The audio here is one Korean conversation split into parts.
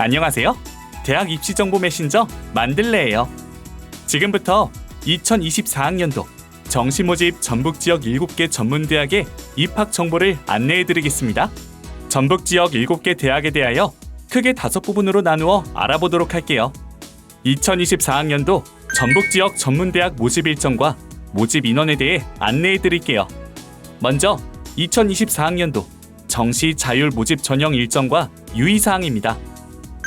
안녕하세요. 대학 입시 정보 메신저 만들래예요. 지금부터 2024학년도 정시 모집 전북 지역 7개 전문 대학의 입학 정보를 안내해 드리겠습니다. 전북 지역 7개 대학에 대하여 크게 다섯 부분으로 나누어 알아보도록 할게요. 2024학년도 전북 지역 전문 대학 모집 일정과 모집 인원에 대해 안내해 드릴게요. 먼저 2024학년도 정시 자율 모집 전형 일정과 유의 사항입니다.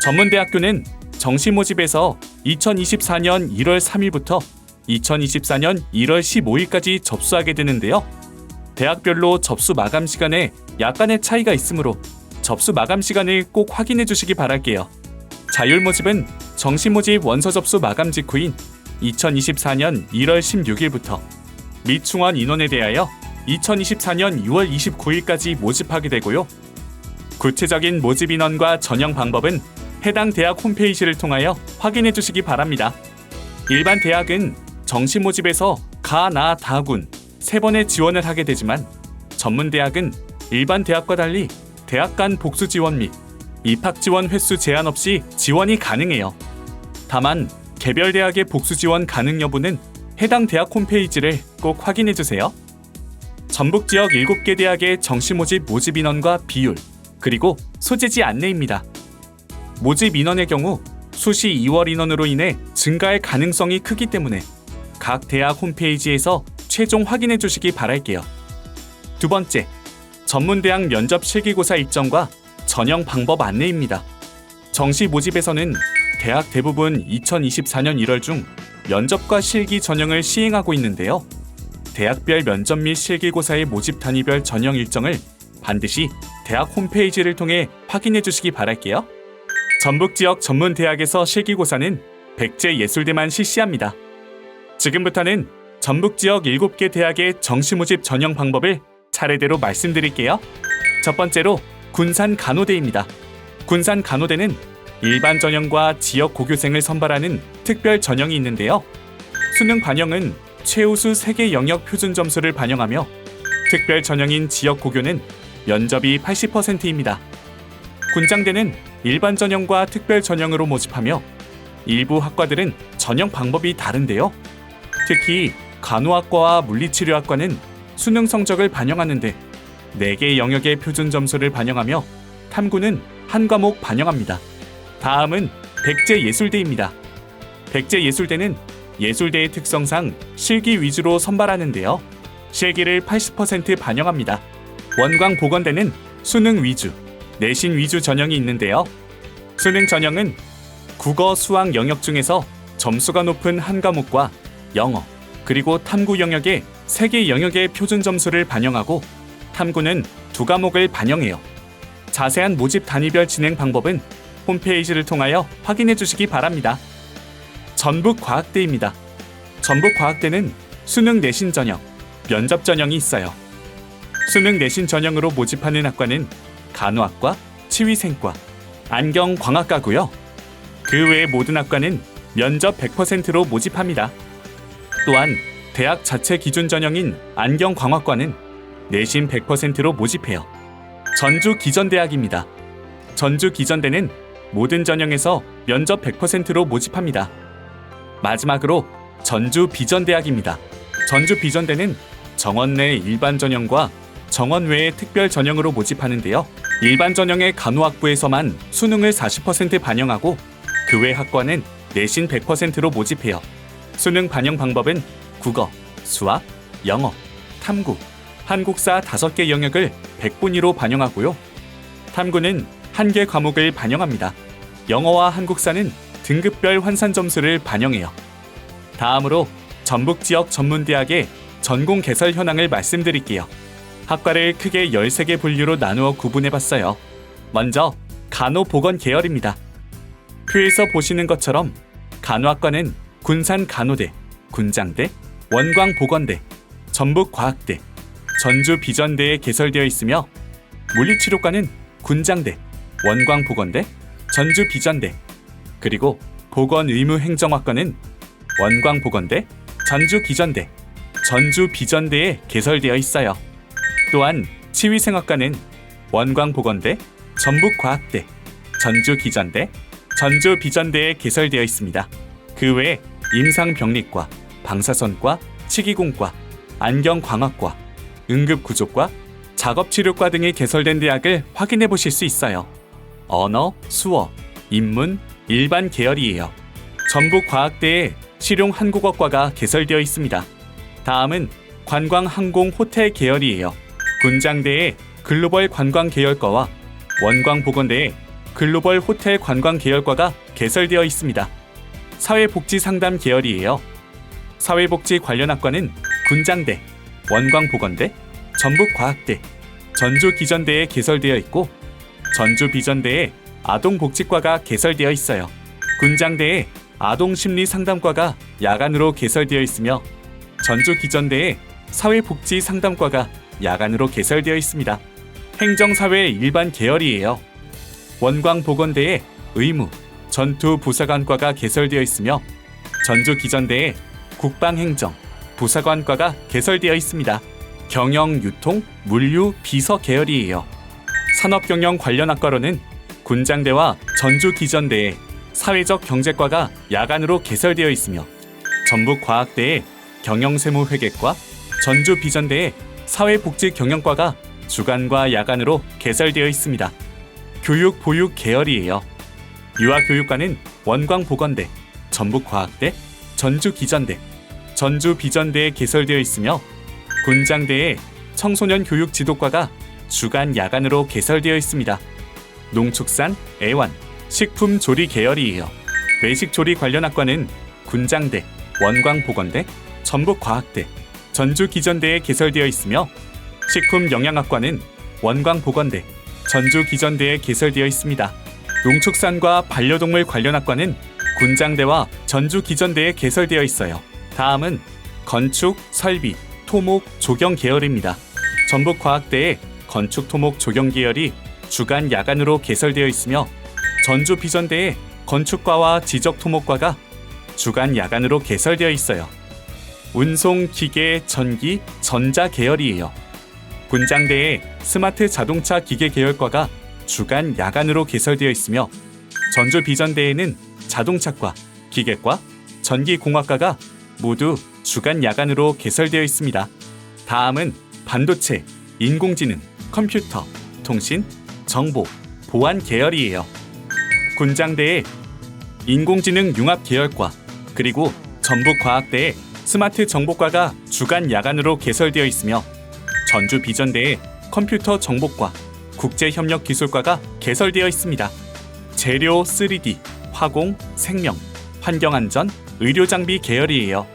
전문대학교는 정시 모집에서 2024년 1월 3일부터 2024년 1월 15일까지 접수하게 되는데요. 대학별로 접수 마감 시간에 약간의 차이가 있으므로 접수 마감 시간을 꼭 확인해 주시기 바랄게요. 자율 모집은 정시 모집 원서 접수 마감 직후인 2024년 1월 16일부터 및 충원 인원에 대하여 2024년 6월 29일까지 모집하게 되고요. 구체적인 모집 인원과 전형 방법은 해당 대학 홈페이지를 통하여 확인해 주시기 바랍니다. 일반 대학은 정시 모집에서 가, 나, 다군 세 번의 지원을 하게 되지만 전문 대학은 일반 대학과 달리 대학 간 복수 지원 및 입학 지원 횟수 제한 없이 지원이 가능해요. 다만 개별 대학의 복수 지원 가능 여부는 해당 대학 홈페이지를 꼭 확인해 주세요. 전북 지역 7개 대학의 정시 모집 모집 인원과 비율 그리고 소재지 안내입니다. 모집 인원의 경우 수시 2월 인원으로 인해 증가할 가능성이 크기 때문에 각 대학 홈페이지에서 최종 확인해 주시기 바랄게요. 두 번째, 전문대학 면접 실기고사 일정과 전형 방법 안내입니다. 정시 모집에서는 대학 대부분 2024년 1월 중 면접과 실기 전형을 시행하고 있는데요. 대학별 면접 및 실기고사의 모집 단위별 전형 일정을 반드시 대학 홈페이지를 통해 확인해 주시기 바랄게요. 전북 지역 전문 대학에서 실기고사는 백제 예술대만 실시합니다. 지금부터는 전북 지역 7개 대학의 정시 모집 전형 방법을 차례대로 말씀드릴게요. 첫 번째로 군산 간호대입니다. 군산 간호대는 일반 전형과 지역 고교생을 선발하는 특별 전형이 있는데요. 수능 반영은 최우수 3개 영역 표준 점수를 반영하며 특별 전형인 지역 고교는 면접이 80%입니다. 군장대는 일반 전형과 특별 전형으로 모집하며 일부 학과들은 전형 방법이 다른데요. 특히 간호학과와 물리치료학과는 수능 성적을 반영하는데 4개 영역의 표준 점수를 반영하며 탐구는 한 과목 반영합니다. 다음은 백제예술대입니다. 백제예술대는 예술대의 특성상 실기 위주로 선발하는데요. 실기를 80% 반영합니다. 원광보건대는 수능 위주, 내신 위주 전형이 있는데요. 수능 전형은 국어, 수학 영역 중에서 점수가 높은 한 과목과 영어, 그리고 탐구 영역의 세 개 영역의 표준 점수를 반영하고 탐구는 두 과목을 반영해요. 자세한 모집 단위별 진행 방법은 홈페이지를 통하여 확인해 주시기 바랍니다. 전북과학대입니다. 전북과학대는 수능 내신 전형, 면접 전형이 있어요. 수능 내신 전형으로 모집하는 학과는 간호학과, 치위생과, 안경광학과고요. 그 외의 모든 학과는 면접 100%로 모집합니다. 또한 대학 자체 기준 전형인 안경광학과는 내신 100%로 모집해요. 전주 기전대학입니다. 전주 기전대는 모든 전형에서 면접 100%로 모집합니다. 마지막으로 전주 비전대학입니다. 전주 비전대는 정원 내 일반 전형과 정원 외의 특별 전형으로 모집하는데요. 일반 전형의 간호학부에서만 수능을 40% 반영하고 그 외 학과는 내신 100%로 모집해요. 수능 반영 방법은 국어, 수학, 영어, 탐구, 한국사 5개 영역을 100분위로 반영하고요. 탐구는 한 개 과목을 반영합니다. 영어와 한국사는 등급별 환산 점수를 반영해요. 다음으로 전북 지역 전문대학의 전공 개설 현황을 말씀드릴게요. 학과를 크게 13개 분류로 나누어 구분해 봤어요. 먼저 간호보건 계열입니다. 표에서 보시는 것처럼 간호학과는 군산 간호대, 군장대, 원광보건대, 전북과학대, 전주 비전대에 개설되어 있으며 물리치료과는 군장대, 원광보건대, 전주 비전대, 그리고 보건의무행정학과는 원광보건대, 전주 기전대, 전주 비전대에 개설되어 있어요. 또한 치위생학과는 원광보건대, 전북과학대, 전주 기전대, 전주 비전대에 개설되어 있습니다. 그외 임상병리과, 방사선과, 치기공과, 안경광학과, 응급구조과, 작업치료과 등이 개설된 대학을 확인해 보실 수 있어요. 언어, 수어, 인문, 일반 계열이에요. 전북과학대에 실용한국어과가 개설되어 있습니다. 다음은 관광항공 호텔 계열이에요. 군장대에 글로벌 관광 계열과와 원광보건대에 글로벌 호텔 관광 계열과가 개설되어 있습니다. 사회복지 상담 계열이에요. 사회복지 관련 학과는 군장대, 원광보건대, 전북과학대, 전주기전대에 개설되어 있고 전주비전대에 아동복지과가 개설되어 있어요. 군장대에 아동심리상담과가 야간으로 개설되어 있으며 전주기전대에 사회복지상담과가 야간으로 개설되어 있습니다. 행정사회 일반 계열이에요. 원광보건대에 의무, 전투 부사관과가 개설되어 있으며 전주기전대에 국방행정, 부사관과가 개설되어 있습니다. 경영, 유통, 물류, 비서 계열이에요. 산업경영 관련 학과로는 군장대와 전주기전대에 사회적 경제과가 야간으로 개설되어 있으며 전북과학대에 경영세무회계과, 전주비전대에 사회복지경영과가 주간과 야간으로 개설되어 있습니다. 교육 보육 계열이에요. 유아교육과는 원광보건대, 전북과학대, 전주기전대, 전주비전대에 개설되어 있으며 군장대에 청소년 교육 지도과가 주간 야간으로 개설되어 있습니다. 농축산, 애완, 식품 조리 계열이에요. 외식 조리 관련 학과는 군장대, 원광보건대, 전북과학대, 전주 기전대에 개설되어 있으며 식품 영양학과는 원광보건대, 전주 기전대에 개설되어 있습니다. 농축산과 반려동물 관련 학과는 군장대와 전주 기전대에 개설되어 있어요. 다음은 건축, 설비, 토목, 조경 계열입니다. 전북과학대에 건축, 토목, 조경 계열이 주간 야간으로 개설되어 있으며 전주 비전대에 건축과와 지적 토목과가 주간 야간으로 개설되어 있어요. 운송, 기계, 전기, 전자 계열이에요. 군장대에 스마트 자동차 기계 계열과가 주간 야간으로 개설되어 있으며 전주 비전대에는 자동차과, 기계과, 전기공학과가 모두 주간 야간으로 개설되어 있습니다. 다음은 반도체, 인공지능, 컴퓨터, 통신, 정보, 보안 계열이에요. 군장대에 인공지능 융합 계열과 그리고 전북과학대에 스마트 정보과가 주간 야간으로 개설되어 있으며 전주 비전대에 컴퓨터 정보과, 국제협력 기술과가 개설되어 있습니다. 재료 3D, 화공, 생명, 환경안전, 의료장비 계열이에요.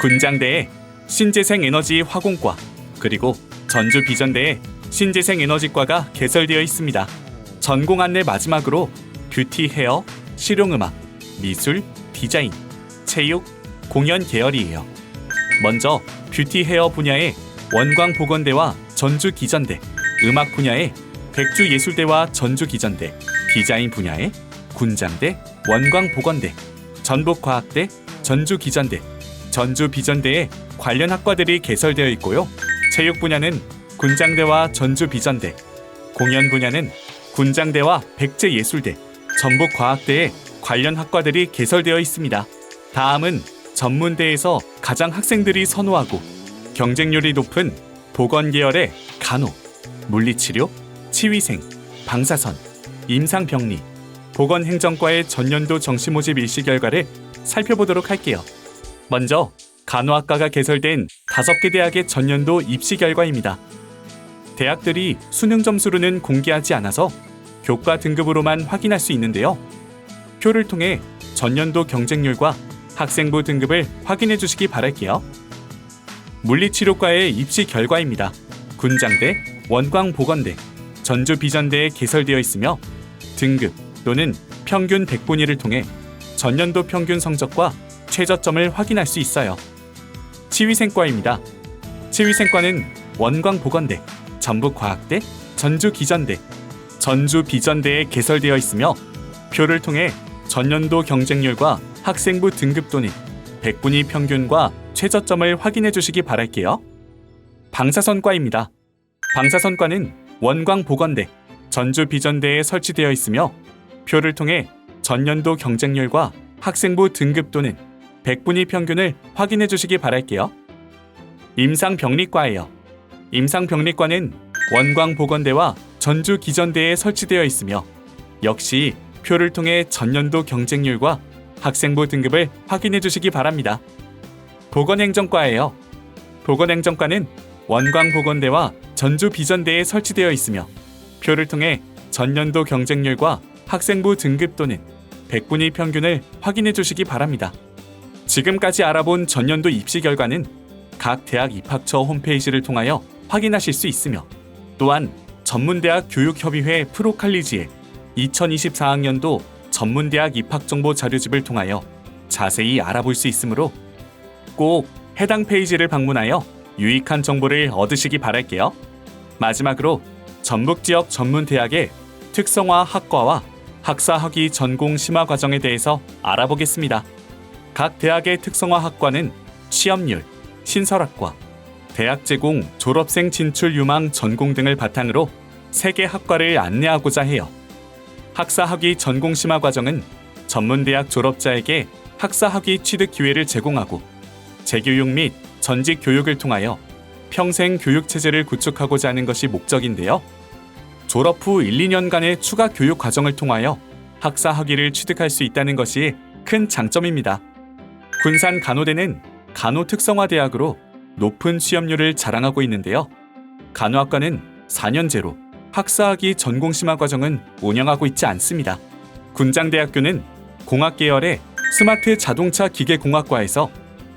군장대에 신재생 에너지 화공과 그리고 전주 비전대에 신재생 에너지과가 개설되어 있습니다. 전공 안내 마지막으로 뷰티 헤어, 실용음악, 미술, 디자인, 체육, 공연 계열이에요. 먼저 뷰티 헤어 분야의 원광보건대와 전주기전대, 음악 분야의 백주예술대와 전주기전대, 디자인 분야의 군장대, 원광보건대, 전북과학대, 전주기전대, 전주비전대에 관련 학과들이 개설되어 있고요. 체육 분야는 군장대와 전주비전대, 공연 분야는 군장대와 백제예술대, 전북과학대에 관련 학과들이 개설되어 있습니다. 다음은 전문대에서 가장 학생들이 선호하고 경쟁률이 높은 보건 계열의 간호, 물리치료, 치위생, 방사선, 임상병리, 보건행정과의 전년도 정시 모집 일시 결과를 살펴보도록 할게요. 먼저 간호학과가 개설된 다섯 개 대학의 전년도 입시 결과입니다. 대학들이 수능 점수로는 공개하지 않아서 교과 등급으로만 확인할 수 있는데요. 표를 통해 전년도 경쟁률과 학생부 등급을 확인해 주시기 바랄게요. 물리치료과의 입시 결과입니다. 군장대, 원광보건대, 전주비전대에 개설되어 있으며 등급 또는 평균 100분위를 통해 전년도 평균 성적과 최저점을 확인할 수 있어요. 치위생과입니다. 치위생과는 원광보건대, 전북과학대, 전주기전대, 전주비전대에 개설되어 있으며 표를 통해 전년도 경쟁률과 학생부 등급 또는 100분위 평균과 최저점을 확인해 주시기 바랄게요. 방사선과입니다. 방사선과는 원광보건대, 전주비전대에 설치되어 있으며 표를 통해 전년도 경쟁률과 학생부 등급 또는 백분위 평균을 확인해 주시기 바랄게요. 임상병리과예요. 임상병리과는 원광보건대와 전주기전대에 설치되어 있으며 역시 표를 통해 전년도 경쟁률과 학생부 등급을 확인해 주시기 바랍니다. 보건행정과예요. 보건행정과는 원광보건대와 전주비전대에 설치되어 있으며 표를 통해 전년도 경쟁률과 학생부 등급 또는 백분위 평균을 확인해 주시기 바랍니다. 지금까지 알아본 전년도 입시 결과는 각 대학 입학처 홈페이지를 통하여 확인하실 수 있으며 또한 전문대학 교육협의회 프로칼리지의 2024학년도 전문대학 입학정보 자료집을 통하여 자세히 알아볼 수 있으므로 꼭 해당 페이지를 방문하여 유익한 정보를 얻으시기 바랄게요. 마지막으로 전북 지역 전문 대학의 특성화 학과와 학사 학위 전공 심화 과정에 대해서 알아보겠습니다. 각 대학의 특성화 학과는 취업률, 신설학과, 대학 제공, 졸업생 진출 유망 전공 등을 바탕으로 세 개 학과를 안내하고자 해요. 학사학위 전공 심화 과정은 전문대학 졸업자에게 학사학위 취득 기회를 제공하고 재교육 및 전직 교육을 통하여 평생 교육 체제를 구축하고자 하는 것이 목적인데요. 졸업 후 1, 2년간의 추가 교육 과정을 통하여 학사 학위를 취득할 수 있다는 것이 큰 장점입니다. 군산 간호대는 간호 특성화 대학으로 높은 취업률을 자랑하고 있는데요. 간호학과는 4년제로 학사학위 전공 심화 과정은 운영하고 있지 않습니다. 군장대학교는 공학 계열의 스마트 자동차 기계공학과에서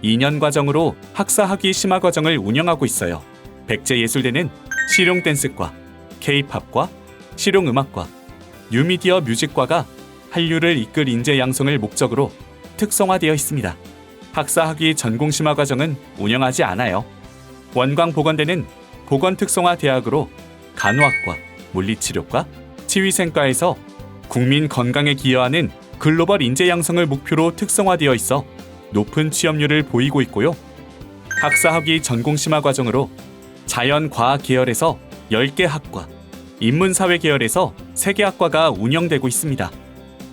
2년 과정으로 학사학위 심화 과정을 운영하고 있어요. 백제예술대는 실용 댄스과, K-팝과, 실용 음악과, 뉴미디어 뮤직과가 한류를 이끌 인재 양성을 목적으로 특성화되어 있습니다. 학사학위 전공 심화 과정은 운영하지 않아요. 원광보건대는 보건특성화 대학으로 간호학과, 물리치료과, 치위생과에서 국민 건강에 기여하는 글로벌 인재 양성을 목표로 특성화되어 있어 높은 취업률을 보이고 있고요. 학사학위 전공 심화 과정으로 자연과학 계열에서 10개 학과, 인문사회 계열에서 3개 학과가 운영되고 있습니다.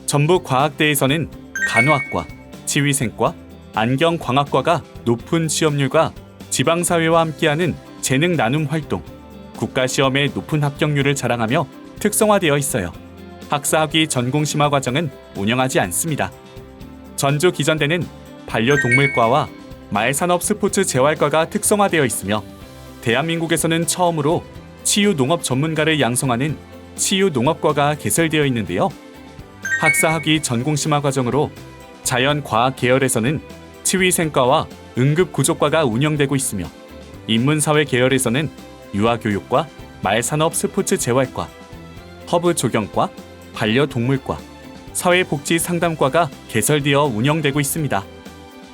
전북 과학대에서는 간호학과, 치위생과, 안경광학과가 높은 취업률과 지방사회와 함께하는 재능 나눔 활동, 국가시험의 높은 합격률을 자랑하며 특성화되어 있어요. 학사학위 전공 심화 과정은 운영하지 않습니다. 전주 기전대는 반려동물과와 말산업 스포츠 재활과가 특성화되어 있으며 대한민국에서는 처음으로 치유 농업 전문가를 양성하는 치유 농업과가 개설되어 있는데요. 학사학위 전공 심화 과정으로 자연과학 계열에서는 치위생과와 응급구조과가 운영되고 있으며 인문사회 계열에서는 유아교육과 말산업 스포츠 재활과, 허브 조경과, 반려동물과, 사회복지 상담과가 개설되어 운영되고 있습니다.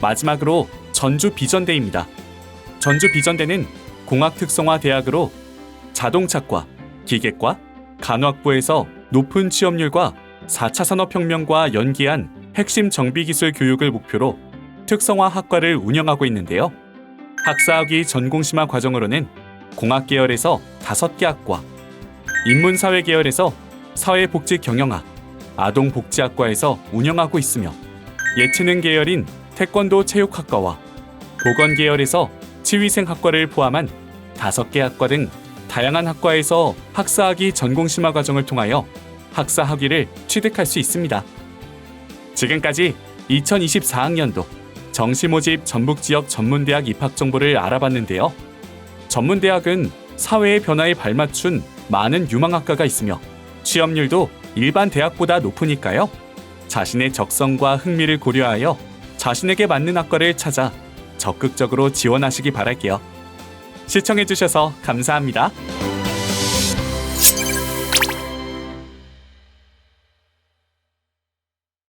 마지막으로 전주 비전대입니다. 전주 비전대는 공학 특성화 대학으로 자동차과, 기계과, 간호학부에서 높은 취업률과 4차 산업혁명과 연계한 핵심 정비기술 교육을 목표로 특성화 학과를 운영하고 있는데요. 학사학위 전공 심화 과정으로는 공학 계열에서 5개 학과, 인문사회 계열에서 사회복지 경영학, 아동복지학과에서 운영하고 있으며 예체능 계열인 태권도 체육학과와 보건 계열에서 치위생학과를 포함한 5개 학과 등 다양한 학과에서 학사학위 전공 심화 과정을 통하여 학사 학위를 취득할 수 있습니다. 지금까지 2024학년도 정시모집 전북지역 전문대학 입학 정보를 알아봤는데요. 전문대학은 사회의 변화에 발맞춘 많은 유망학과가 있으며 취업률도 일반 대학보다 높으니까요. 자신의 적성과 흥미를 고려하여 자신에게 맞는 학과를 찾아 적극적으로 지원하시기 바랄게요. 시청해주셔서 감사합니다.